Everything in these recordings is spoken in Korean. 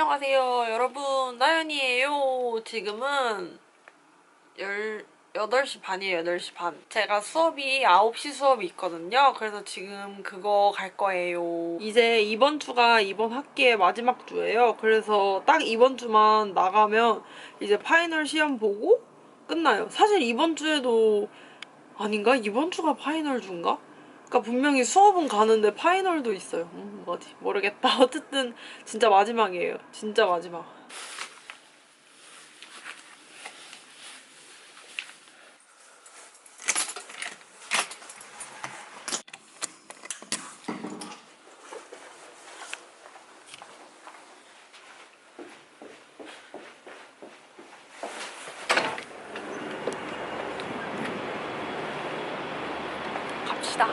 안녕하세요 여러분. 나연이에요. 지금은 열 8시 반이에요 8시 반. 제가 수업이 9시 수업이 있거든요. 그래서 지금 그거 갈 거예요. 이제 이번 주가 이번 학기의 마지막 주예요. 그래서 딱 이번 주만 나가면 이제 파이널 시험 보고 끝나요. 사실 이번 주에도 아닌가? 이번 주가 파이널 주인가? 그러니까 분명히 수업은 가는데 파이널도 있어요. 음, 뭐지? 모르겠다. 어쨌든 진짜 마지막이에요. 진짜 마지막. 갑시다.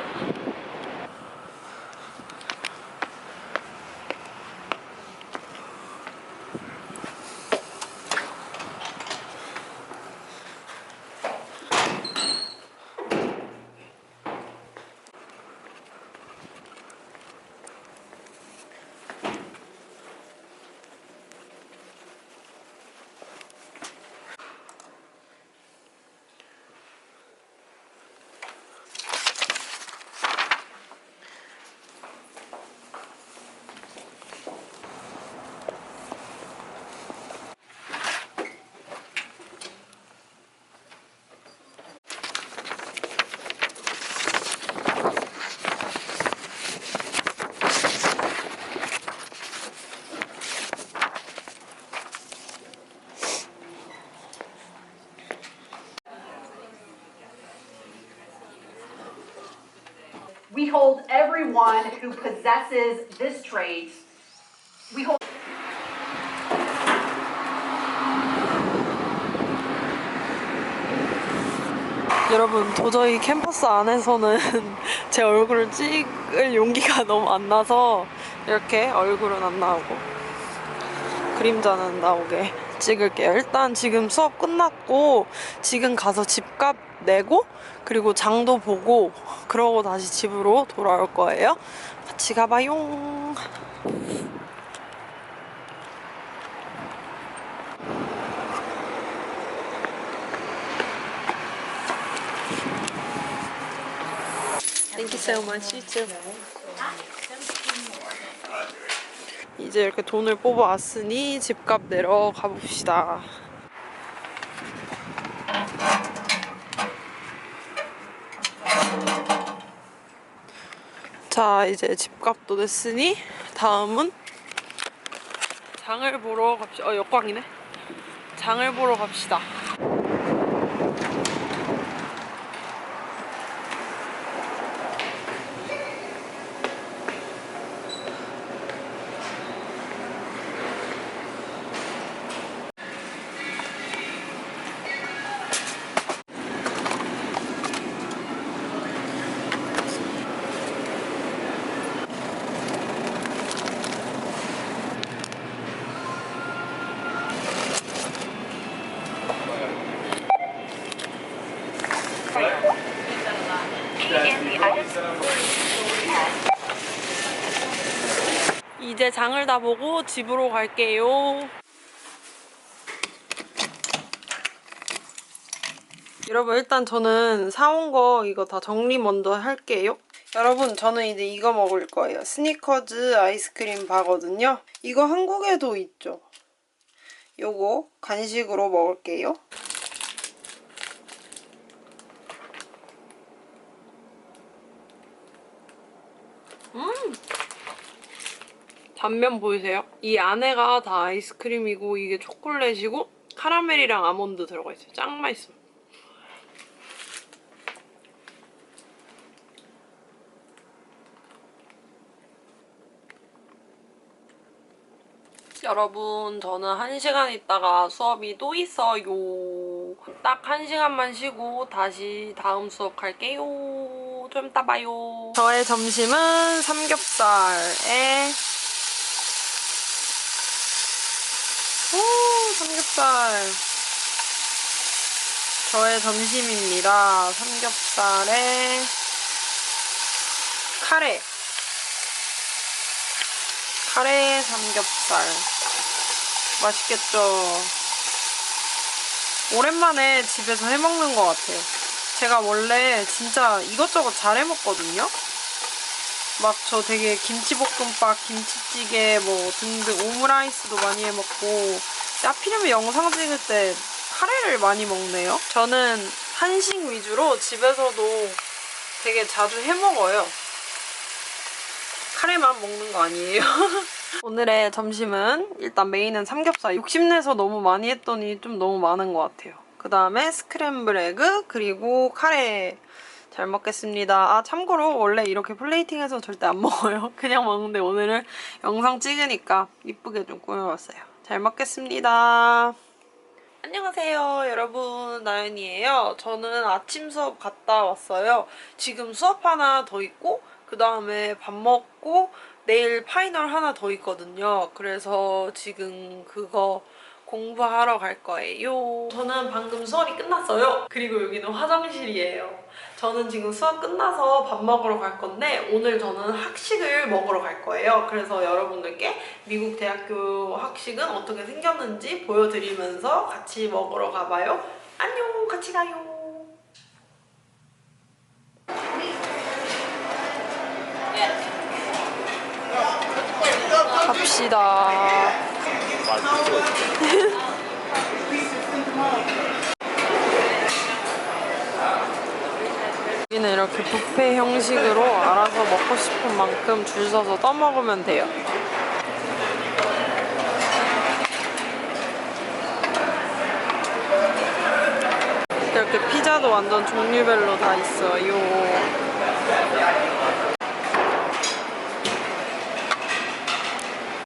We hold everyone who possesses this trait. We hold 여러분 도저히 캠퍼스 안에서는 제 얼굴을 찍을 용기가 너무 안 나서 이렇게 얼굴은 안 나오고 그림자는 나오게 찍을게요. 일단 지금 수업 끝났고 지금 가서 집값 내고 그리고 장도 보고 그러고 다시 집으로 돌아올 거예요. 같이 가봐요. Thank you. 이제 이렇게 돈을 뽑아왔으니 집값 내러 가봅시다. 자, 이제 집값도 냈으니 다음은 장을 보러 갑시다. 어, 역광이네. 장을 보러 갑시다. 이제 장을 다 보고 집으로 갈게요. 여러분 일단 저는 사온 거 이거 다 정리 먼저 할게요. 여러분 저는 이제 이거 먹을 거예요. 스니커즈 아이스크림 바거든요. 이거 한국에도 있죠. 요거 간식으로 먹을게요. 단면 보이세요? 이 안에가 다 아이스크림이고 이게 초콜릿이고 카라멜이랑 아몬드 들어가 있어요. 짱 맛있어. 여러분, 저는 한 시간 있다가 수업이 또 있어요. 딱 한 시간만 쉬고 다시 다음 수업 갈게요. 좀 이따 봐요. 저의 점심은 삼겹살에 오, 삼겹살. 저의 점심입니다. 삼겹살에 카레. 카레 삼겹살. 맛있겠죠? 오랜만에 집에서 해먹는 것 같아요. 제가 원래 진짜 이것저것 잘 해먹거든요? 막 저 되게 김치볶음밥, 김치찌개 뭐 등등 오므라이스도 많이 해먹고 하필이면 영상 찍을 때 카레를 많이 먹네요. 저는 한식 위주로 집에서도 되게 자주 해먹어요. 카레만 먹는 거 아니에요. 오늘의 점심은 일단 메인은 삼겹살. 욕심내서 너무 많이 했더니 좀 너무 많은 것 같아요. 그 다음에 스크램블 에그 그리고 카레 잘 먹겠습니다. 아 참고로 원래 이렇게 플레이팅해서 절대 안 먹어요. 그냥 먹는데 오늘은 영상 찍으니까 이쁘게 좀 꾸며봤어요. 잘 먹겠습니다. 안녕하세요 여러분. 나연이에요. 저는 아침 수업 갔다 왔어요. 지금 수업 하나 더 있고 그 다음에 밥 먹고 내일 파이널 하나 더 있거든요. 그래서 지금 그거 공부하러 갈 거예요 저는 방금 수업이 끝났어요 그리고 여기는 화장실이에요 저는 지금 수업 끝나서 밥 먹으러 갈 건데 오늘 저는 학식을 먹으러 갈 거예요 그래서 여러분들께 미국 대학교 학식은 어떻게 생겼는지 보여드리면서 같이 먹으러 가봐요. 안녕, 같이 가요. 갑시다. 여기는 이렇게 뷔페 형식으로 알아서 먹고 싶은 만큼 줄 서서 떠먹으면 돼요. 이렇게 피자도 완전 종류별로 다 있어요.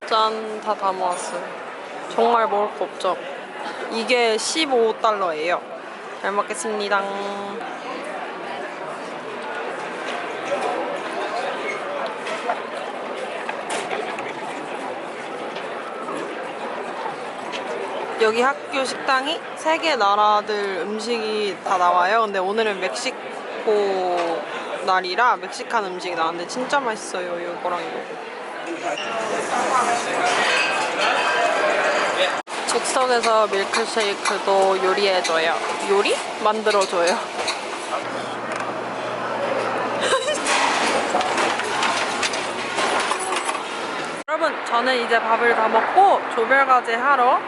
짠, 다 담아왔어요. 정말 먹을 거 없죠? 이게 15달러예요. 잘 먹겠습니다. 여기 학교 식당이 세 개 나라들 음식이 다 나와요. 근데 오늘은 멕시코 날이라 멕시칸 음식이 나왔는데 진짜 맛있어요. 이거랑 이거. 즉석에서 밀크쉐이크도 요리해줘요. 요리? 만들어줘요. 여러분, 저는 이제 밥을 다 먹고 조별과제 하러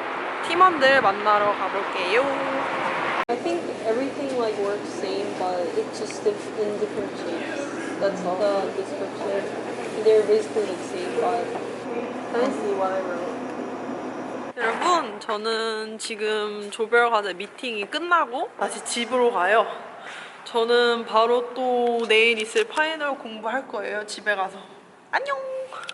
팀원들 만나러 가볼게요. I think everything like works same, but it's just in different shapes. That's the description. They're basically the same, but I see what I wrote? 여러분, 저는 지금 조별과제 미팅이 끝나고 다시 집으로 가요. 저는 바로 또 내일 있을 파이널 공부할 거예요. 집에 가서. 안녕!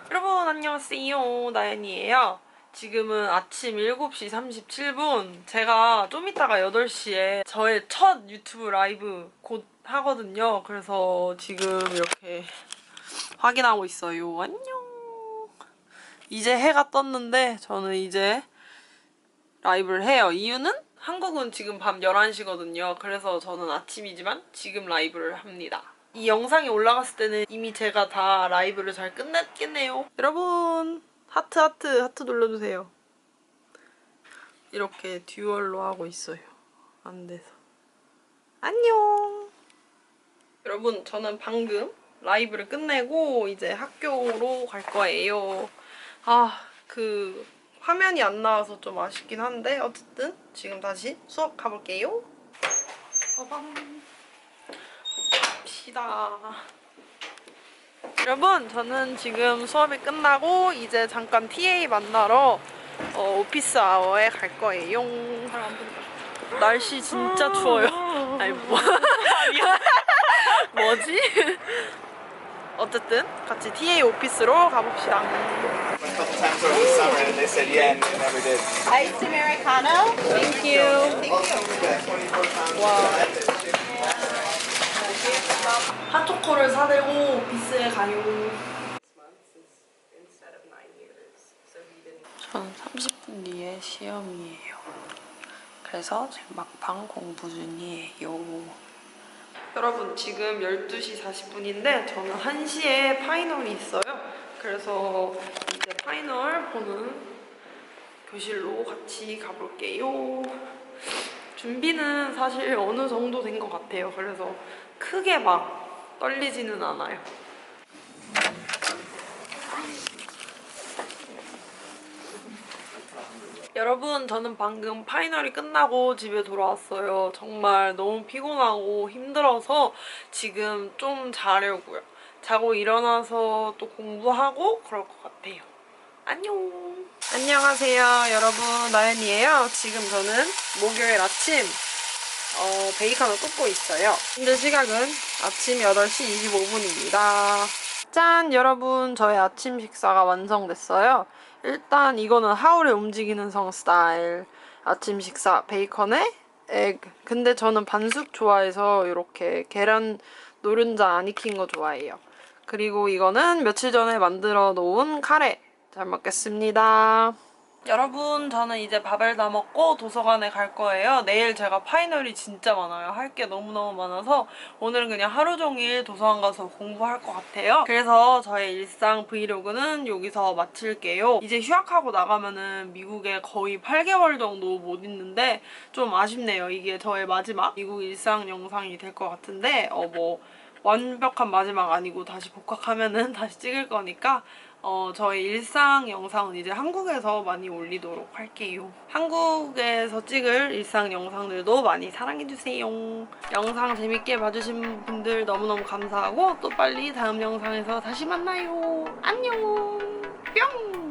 여러분, 안녕하세요. 나연이에요. 지금은 아침 7시 37분. 제가 좀 이따가 8시에 저의 첫 유튜브 라이브 곧 하거든요. 그래서 지금 이렇게 확인하고 있어요. 안녕! 이제 해가 떴는데 저는 이제 라이브를 해요. 이유는 한국은 지금 밤 11시거든요. 그래서 저는 아침이지만 지금 라이브를 합니다. 이 영상이 올라갔을 때는 이미 제가 다 라이브를 잘 끝냈겠네요. 여러분 하트 하트 하트 눌러주세요. 이렇게 듀얼로 하고 있어요. 안 돼서. 안녕. 여러분 저는 방금 라이브를 끝내고 이제 학교로 갈 거예요. 아, 그 화면이 안 나와서 좀 아쉽긴 한데 어쨌든 지금 다시 수업 가볼게요. 빠밤. 갑시다. 여러분, 저는 지금 수업이 끝나고 이제 잠깐 TA 만나러 어, 오피스 아워에 갈 거예요. 날씨 진짜 추워요. 아니 뭐. 뭐지? 어쨌든 같이 TA 오피스로 가봅시다. they said yeah and 핫초코를 사들고 오피스에 가요. 저는 30분 뒤에 시험이에요. 그래서 지금 막방 공부 중이에요. 여러분 지금 12시 40분인데 저는 1시에 파이널이 있어요. 그래서 이제 파이널 보는 교실로 같이 가볼게요. 준비는 사실 어느 정도 된 것 같아요. 그래서 크게 막 떨리지는 않아요. 여러분, 저는 방금 파이널이 끝나고 집에 돌아왔어요. 정말 너무 피곤하고 힘들어서 지금 좀 자려고요. 자고 일어나서 또 공부하고 그럴 것 같아요. 안녕. 안녕하세요, 여러분. 나연이에요. 지금 저는 목요일 아침 어, 베이컨을 굽고 있어요. 현재 시각은 아침 8시 25분입니다. 짠! 여러분, 저의 아침 식사가 완성됐어요. 일단 이거는 하울의 움직이는 성 스타일 아침 식사 베이컨에 egg. 근데 저는 반숙 좋아해서 이렇게 계란 노른자 안 익힌 거 좋아해요. 그리고 이거는 며칠 전에 만들어 놓은 카레. 잘 먹겠습니다. 여러분, 저는 이제 밥을 다 먹고 도서관에 갈 거예요. 내일 제가 파이널이 진짜 많아요. 할 게 너무너무 많아서 오늘은 그냥 하루 종일 도서관 가서 공부할 것 같아요. 그래서 저의 일상 브이로그는 여기서 마칠게요. 이제 휴학하고 나가면은 미국에 거의 8개월 정도 못 있는데 좀 아쉽네요. 이게 저의 마지막 미국 일상 영상이 될 것 같은데 어뭐 완벽한 마지막 아니고 다시 복학하면은 다시 찍을 거니까 어, 저의 일상 영상은 이제 한국에서 많이 올리도록 할게요. 한국에서 찍을 일상 영상들도 많이 사랑해주세요. 영상 재밌게 봐주신 분들 너무너무 감사하고 또 빨리 다음 영상에서 다시 만나요. 안녕! 뿅!